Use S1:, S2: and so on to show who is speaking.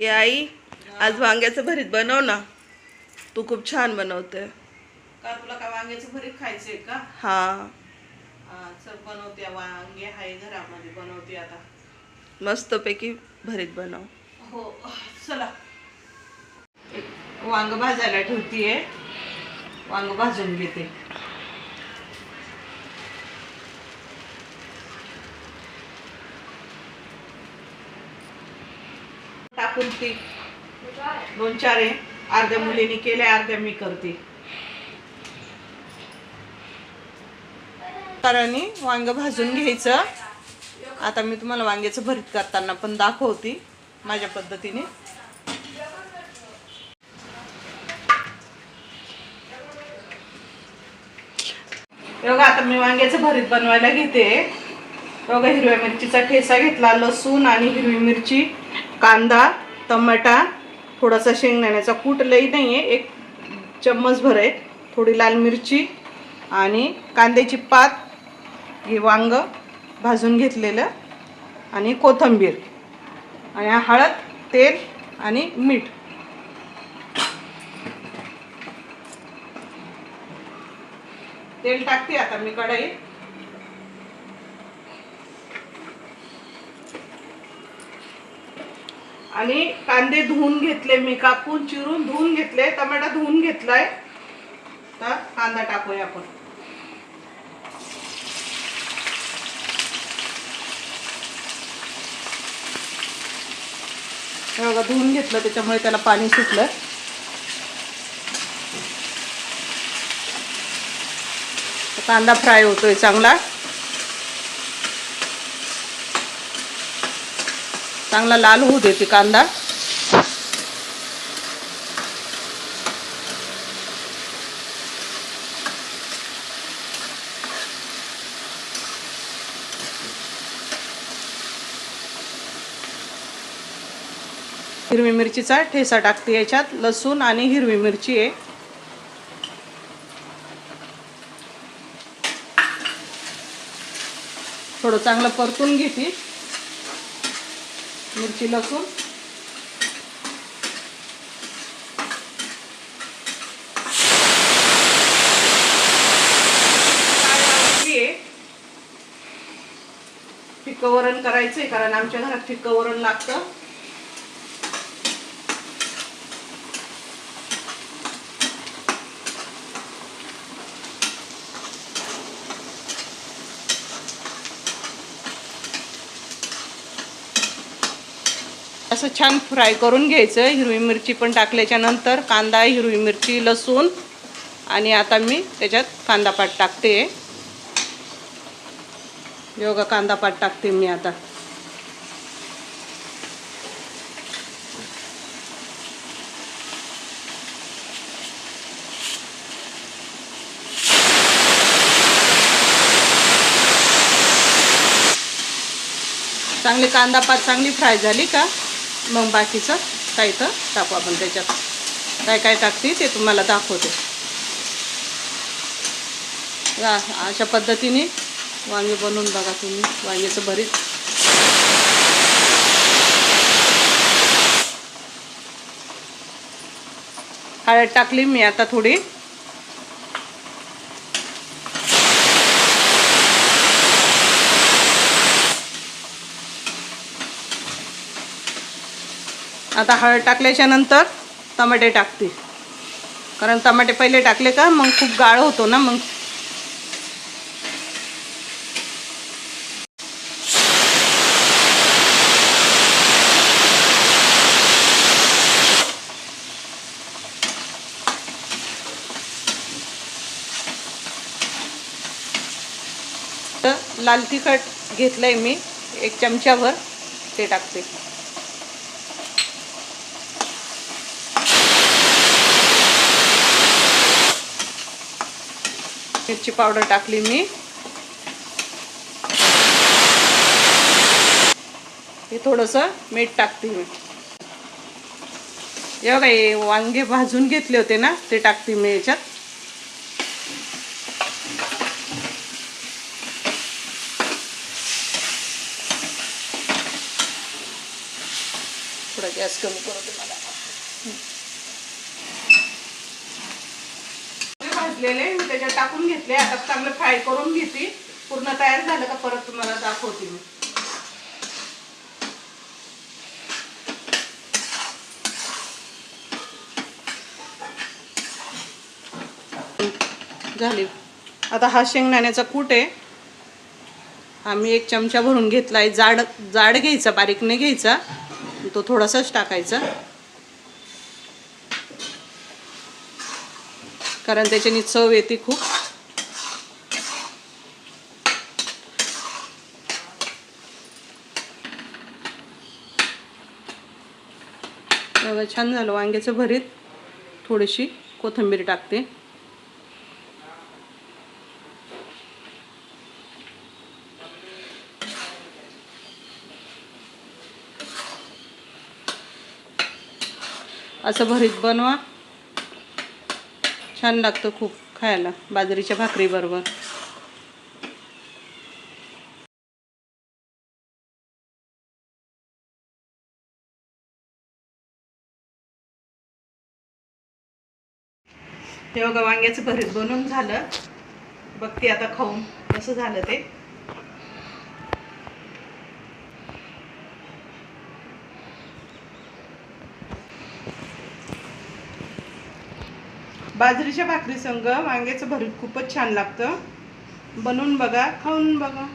S1: ए आई आज वांग्याचं भरीत बनव ना. तू खूप छान बनवते.
S2: का तुला का वांग्याचं भरीत खायचंय का?
S1: हा.
S2: चल बनवते वांगे आहे घरामध्ये बनवते आता.
S1: मस्तपैकी भरीत बनव.
S2: हो चला. वांग भाजायला ठेवतीये. वांग भाजून घेते. टाकून ती. दोन चार आहे. अर्ध्या मुलीने केल्या अर्ध्या मी करते.
S1: कारण वांग भाजून घ्यायचं. आता मी तुम्हाला वांग्याचं भरीत करताना पण दाखवते माझ्या पद्धतीने.
S2: बघा आता मी वांग्याचं भरीत बनवायला घेते. बघा हिरव्या मिरचीचा ठेसा घेतला लसूण आणि हिरवी मिरची. कांदा टमाटा थोडासा शेंगदाण्याचा कूट लई नाही आहे एक चम्मच भर आहे थोडी लाल मिरची आणि कांद्याची पात हे वांग भाजून घेतलेलं आणि कोथिंबीर आणि हळद तेल आणि मीठ. तेल टाकते आता मी कढईत. आणि कांदे धुवून घेतले मी कापून चिरून धुवून घेतले टमाटा धुवून घेतलाय. तर कांदा टाकूया आपण. बघा धुवून घेतलं त्याच्यामुळे त्याला पाणी सुटलं. कांदा फ्राय होतोय चांगला. चांगला लाल होऊ देते कांदा. हिरवी मिरचीचा ठेसा टाकते याच्यात लसूण आणि हिरवी मिरची आहे थोडं चांगलं परतून घेते. मिरची लसूण. फिक्कं वरण करायचंय कारण आमच्या घरात फिक्कं वरण लागतं. असं छान फ्राय करून घ्यायचं. हिरवी मिरची पण टाकल्याच्या नंतर कांदा हिरवी मिरची लसूण आणि आता मी त्याच्यात कांदापात टाकते. योगा कांदापात टाकते मी आता. चांगली कांदा पात चांगली फ्राय झाली का? मग बाकीचं काय तर टाकू आपण त्याच्यात. काय काय टाकते ते तुम्हाला दाखवते. अशा पद्धतीने वांगे बनवून बघा तुम्ही. वांग्याचं भरीत. हळद टाकली मी आता थोडी. आता हळद टाकल्याच्या नंतर टमाटे टाकते. कारण टमाटे पहिले टाकले का मग खूप गाळ होतो ना मग. तर लाल तिखट घेतलंय मी एक चमच्याभर ते टाकते. मिरची पावडर टाकली मी. हे थोडंसं मीठ टाकते मी. हे बघा हे वांगे भाजून घेतले होते ना ते टाकते मी याच्यात. थोडा गॅस
S1: कमी करतो मला.
S2: ते मी त्याच्यात टाकून घेतले. आता चांगलं फ्राय करून घेते. पूर्ण तयार झालं का परत तुम्हाला दाखवते मी.
S1: झाली. आता हा शेंगदाण्याचा कूट आहे. आम्ही एक चमचा भरून घेतला आहे जाड जाड घ्यायचा बारीक नाही घ्यायचा. तो थोडासाच टाकायचा. कारण त्याच्याने चव येते खूप. बघा छान झालं वांग्याचं भरीत. थोडीशी कोथिंबीर टाकते. असं भरीत बनवा. छान लागतं खूप खायला बाजरीच्या भाकरीबरोबर
S2: तेव्हा बघा वांग्याचं भरीत बनून झालं. बघते आता खाऊन कसं झालं ते. बाजरीच्या भाकरी संग वांग्याचं भरीत खूपच छान लागतं. बनवून बघा खाऊन बघा.